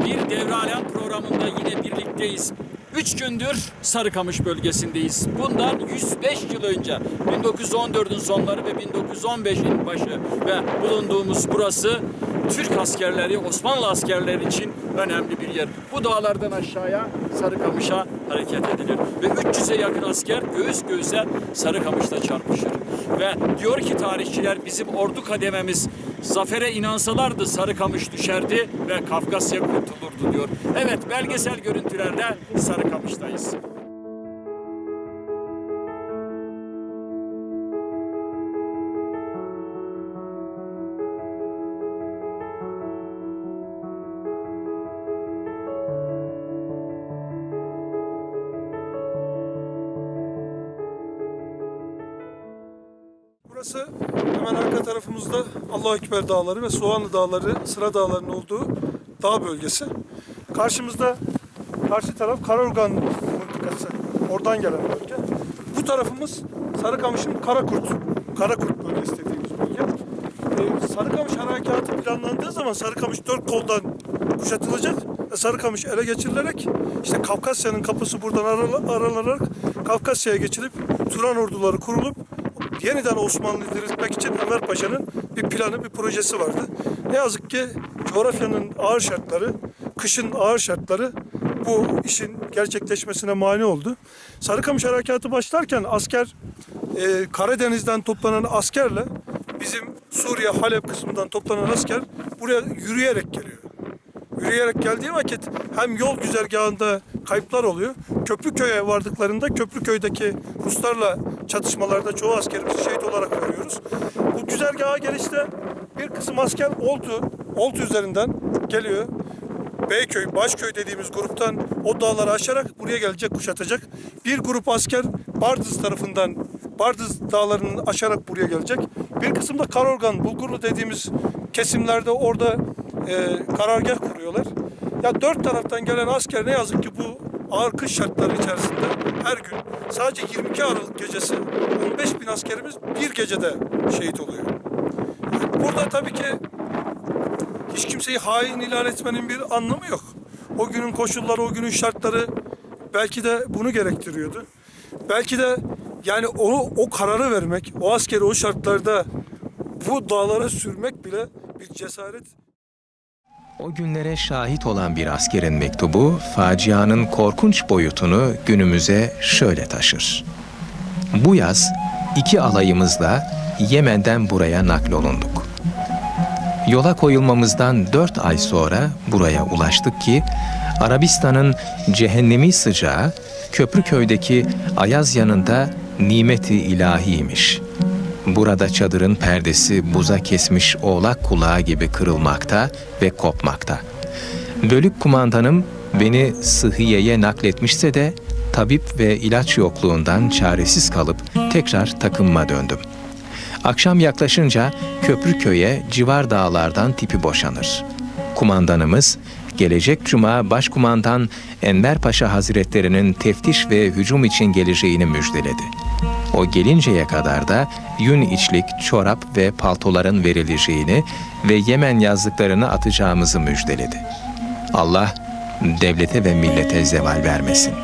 Bir devralen programında yine birlikteyiz. Üç gündür Sarıkamış bölgesindeyiz. Bundan 105 yıl önce 1914'ün sonları ve 1915'in başı ve bulunduğumuz burası Türk askerleri, Osmanlı askerleri için önemli bir yer. Bu dağlardan aşağıya Sarıkamış'a hareket edilir. Ve 300'e yakın asker göğüs göğüse Sarıkamış'ta çarpışır. Ve diyor ki tarihçiler bizim ordu kadememiz zafere inansalardı Sarıkamış düşerdi ve Kafkasya kurtulurdu diyor. Evet belgesel görüntülerde Sarıkamış'tayız. Allahu Ekber Dağları ve Soğanlı Dağları, Sıra Dağları'nın olduğu dağ bölgesi. Karşımızda karşı taraf Karorgan mıntıkası. Oradan gelen bölge. Bu tarafımız Sarıkamış'ın Karakurt, Karakurt bölgesi dediğimiz bölge. Ee, Sarıkamış harekatı planlandığı zaman Sarıkamış dört koldan kuşatılacak ve Sarıkamış ele geçirilerek işte Kafkasya'nın kapısı buradan arala- aralanarak Kafkasya'ya geçilip Turan orduları kurulup yeniden Osmanlı'yı diriltmek için Enver Paşa'nın bir planı, bir projesi vardı. Ne yazık ki coğrafyanın ağır şartları, kışın ağır şartları bu işin gerçekleşmesine mani oldu. Sarıkamış Harekatı başlarken asker e, Karadeniz'den toplanan askerle bizim Suriye Halep kısmından toplanan asker buraya yürüyerek geliyor. Yürüyerek geldiği vakit hem yol güzergahında kayıplar oluyor. Köprüköy'e vardıklarında Köprüköy'deki Ruslarla çatışmalarda çoğu askerimizi şehit olarak görüyoruz. Bu güzergaha gelişte bir kısım asker Oltu, Oltu üzerinden geliyor. Beyköy, Başköy dediğimiz gruptan o dağları aşarak buraya gelecek, kuşatacak. Bir grup asker Bardız tarafından, Bardız dağlarını aşarak buraya gelecek. Bir kısım da Karorgan, Bulgurlu dediğimiz kesimlerde orada e, karargah kuruyorlar. Ya dört taraftan gelen asker ne yazık ki bu ağır kış şartları içerisinde her gün sadece 22 Aralık gecesi 15 bin askerimiz bir gecede şehit oluyor. Burada tabii ki hiç kimseyi hain ilan etmenin bir anlamı yok. O günün koşulları, o günün şartları belki de bunu gerektiriyordu. Belki de yani onu o kararı vermek, o askeri o şartlarda bu dağlara sürmek bile bir cesaret. O günlere şahit olan bir askerin mektubu, facianın korkunç boyutunu günümüze şöyle taşır. Bu yaz iki alayımızla Yemen'den buraya naklolunduk. Yola koyulmamızdan dört ay sonra buraya ulaştık ki, Arabistan'ın cehennemi sıcağı Köprüköy'deki Ayaz yanında nimeti ilahiymiş. Burada çadırın perdesi buza kesmiş oğlak kulağı gibi kırılmakta ve kopmakta. Bölük kumandanım beni sıhhiyeye nakletmişse de tabip ve ilaç yokluğundan çaresiz kalıp tekrar takımma döndüm. Akşam yaklaşınca Köprüköy'e civar dağlardan tipi boşanır. Kumandanımız gelecek cuma başkumandan Enver Paşa Hazretlerinin teftiş ve hücum için geleceğini müjdeledi. O gelinceye kadar da yün içlik, çorap ve paltoların verileceğini ve Yemen yazlıklarını atacağımızı müjdeledi. Allah devlete ve millete zeval vermesin.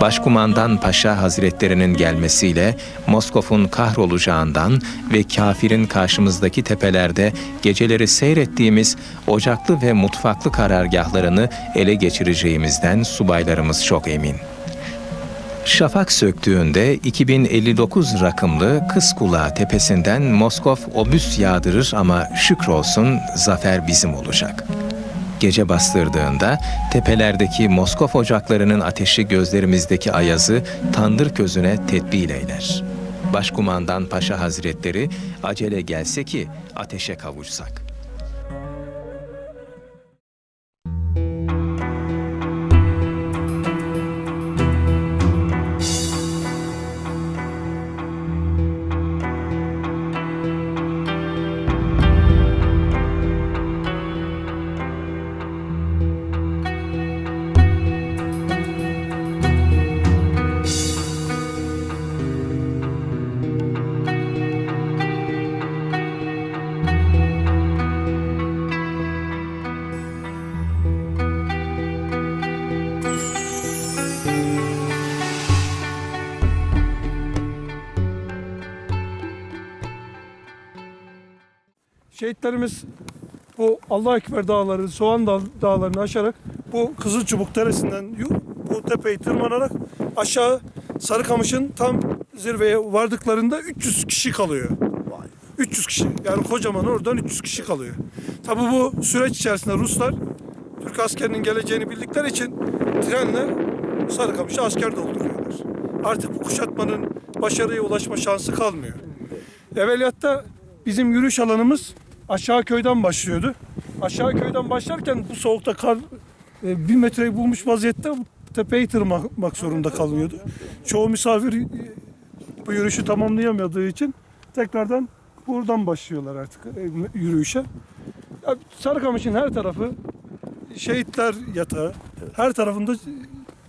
Başkumandan Paşa Hazretlerinin gelmesiyle Moskov'un kahrolacağından ve kafirin karşımızdaki tepelerde geceleri seyrettiğimiz ocaklı ve mutfaklı karargahlarını ele geçireceğimizden subaylarımız çok emin. Şafak söktüğünde 2059 rakımlı Kız Kulağı tepesinden Moskov obüs yağdırır ama şükrolsun zafer bizim olacak. Gece bastırdığında tepelerdeki Moskov ocaklarının ateşi gözlerimizdeki ayazı tandır közüne tedbil eyler. Başkumandan Paşa Hazretleri acele gelse ki ateşe kavuşsak.'' Şehitlerimiz bu Allah Ekber dağları, Soğan Dağ- dağlarını aşarak bu Kızılçubuk Deresi'nden bu tepeyi tırmanarak aşağı Sarıkamış'ın tam zirveye vardıklarında 300 kişi kalıyor. 300 kişi. Yani kocaman oradan 300 kişi kalıyor. Tabii bu süreç içerisinde Ruslar Türk askerinin geleceğini bildikleri için trenle Sarıkamış'a asker dolduruyorlar. Artık bu kuşatmanın başarıya ulaşma şansı kalmıyor. Evveliyatta bizim yürüyüş alanımız aşağı köyden başlıyordu. Aşağı köyden başlarken bu soğukta kar e, bir metreyi bulmuş vaziyette tepeyi tırmanmak zorunda kalıyordu. Çoğu misafir e, bu yürüyüşü tamamlayamadığı için tekrardan buradan başlıyorlar artık e, yürüyüşe. Ya, Sarıkamış'ın her tarafı şehitler yatağı. Her tarafında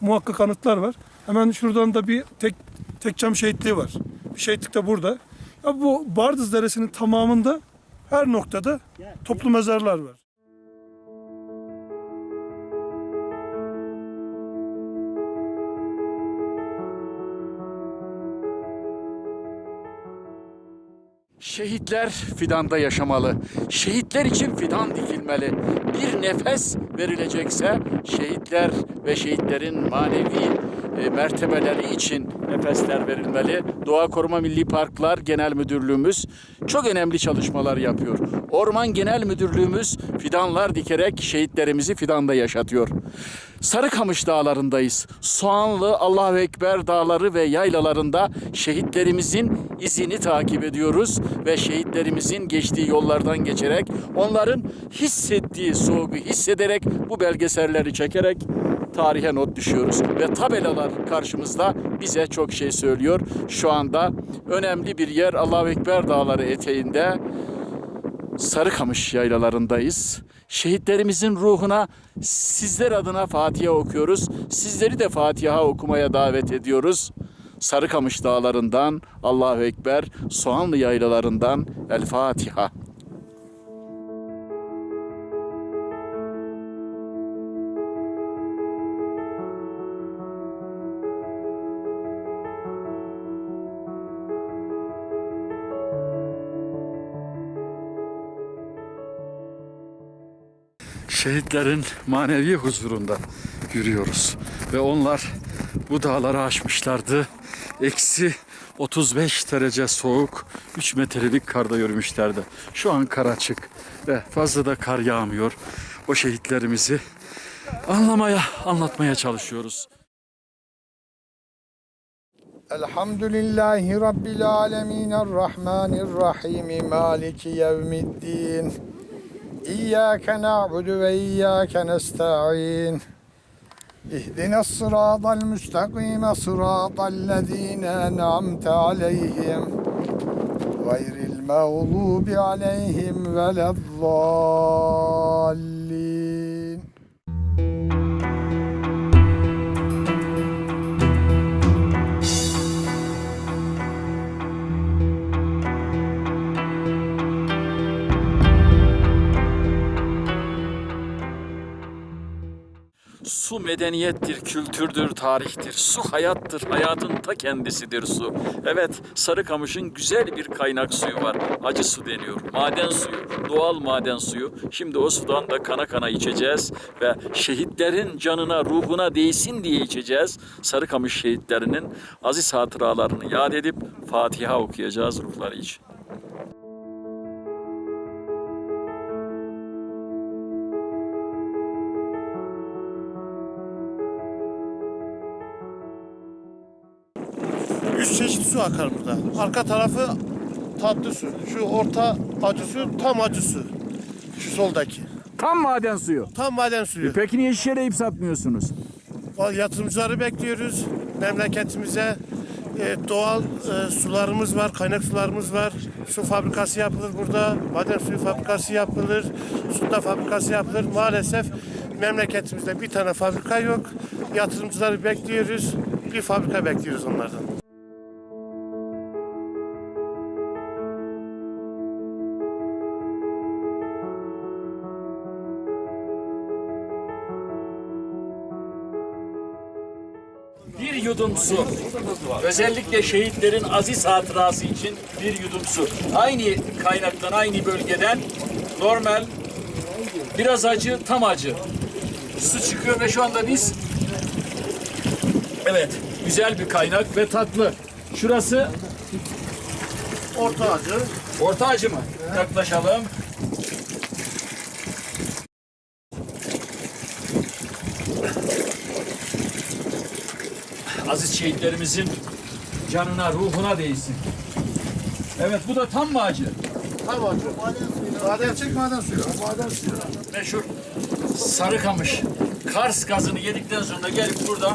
muhakkak anıtlar var. Hemen şuradan da bir tek Tekçam şehitliği var. Bir şehitlik de burada. Ya bu Bardız Deresi'nin tamamında her noktada toplu mezarlar var. Şehitler fidanda yaşamalı. Şehitler için fidan dikilmeli. Bir nefes verilecekse şehitler ve şehitlerin manevi e, mertebeleri için nefesler verilmeli. Doğa Koruma Milli Parklar Genel Müdürlüğümüz çok önemli çalışmalar yapıyor. Orman Genel Müdürlüğümüz fidanlar dikerek şehitlerimizi fidanda yaşatıyor. Sarıkamış dağlarındayız. Soğanlı Allahu Ekber dağları ve yaylalarında şehitlerimizin izini takip ediyoruz ve şehitlerimizin geçtiği yollardan geçerek onların hissettiği soğuğu hissederek bu belgeselleri çekerek tarihe not düşüyoruz ve tabelalar karşımızda bize çok şey söylüyor. Şu anda önemli bir yer Allahu Ekber dağları eteğinde Sarıkamış yaylalarındayız. Şehitlerimizin ruhuna sizler adına Fatiha okuyoruz. Sizleri de Fatiha okumaya davet ediyoruz. Sarıkamış dağlarından Allahu Ekber, Soğanlı yaylalarından El Fatiha. şehitlerin manevi huzurunda yürüyoruz. Ve onlar bu dağları aşmışlardı. Eksi 35 derece soğuk 3 metrelik karda yürümüşlerdi. Şu an kar açık ve fazla da kar yağmıyor. O şehitlerimizi anlamaya, anlatmaya çalışıyoruz. Elhamdülillahi Rabbil Alemin Errahmanirrahim Maliki Yevmiddin İyyâke na'budu ve iyyâke nesta'in. İhdina sıratal müstakime sıratal lezîne en'amte aleyhim. Gayril mağlubi aleyhim velezzâllin. Su medeniyettir, kültürdür, tarihtir. Su hayattır, hayatın ta kendisidir su. Evet, Sarıkamış'ın güzel bir kaynak suyu var. Acı su deniyor. Maden suyu, doğal maden suyu. Şimdi o sudan da kana kana içeceğiz ve şehitlerin canına, ruhuna değsin diye içeceğiz. Sarıkamış şehitlerinin aziz hatıralarını yad edip Fatiha okuyacağız ruhları için. Üç çeşit su akar burada. Arka tarafı tatlı su. Şu orta acı su, tam acı su. Şu soldaki. Tam maden suyu. Tam maden suyu. Peki niye şişeleyip satmıyorsunuz? Yatırımcıları bekliyoruz. Memleketimize e, doğal e, sularımız var, kaynak sularımız var. Su fabrikası yapılır burada. Maden suyu fabrikası yapılır. Suda fabrikası yapılır. Maalesef memleketimizde bir tane fabrika yok. Yatırımcıları bekliyoruz. Bir fabrika bekliyoruz onlardan. Yudum su. Özellikle şehitlerin aziz hatırası için bir yudum su. Aynı kaynaktan, aynı bölgeden normal, biraz acı, tam acı su çıkıyor ve şu anda biz evet güzel bir kaynak ve tatlı. Şurası Orta acı. orta acı mı? Yaklaşalım. Aziz şehitlerimizin canına, ruhuna değsin. Evet bu da tam mı acı? Tam acı. Badem çek maden suyu. Maden suyu. Meşhur Sarıkamış. Kars gazını yedikten sonra gelip burada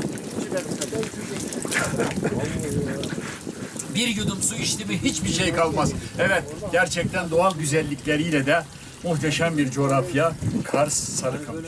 bir yudum su içti mi hiçbir şey kalmaz. Evet gerçekten doğal güzellikleriyle de muhteşem bir coğrafya Kars Sarıkamış.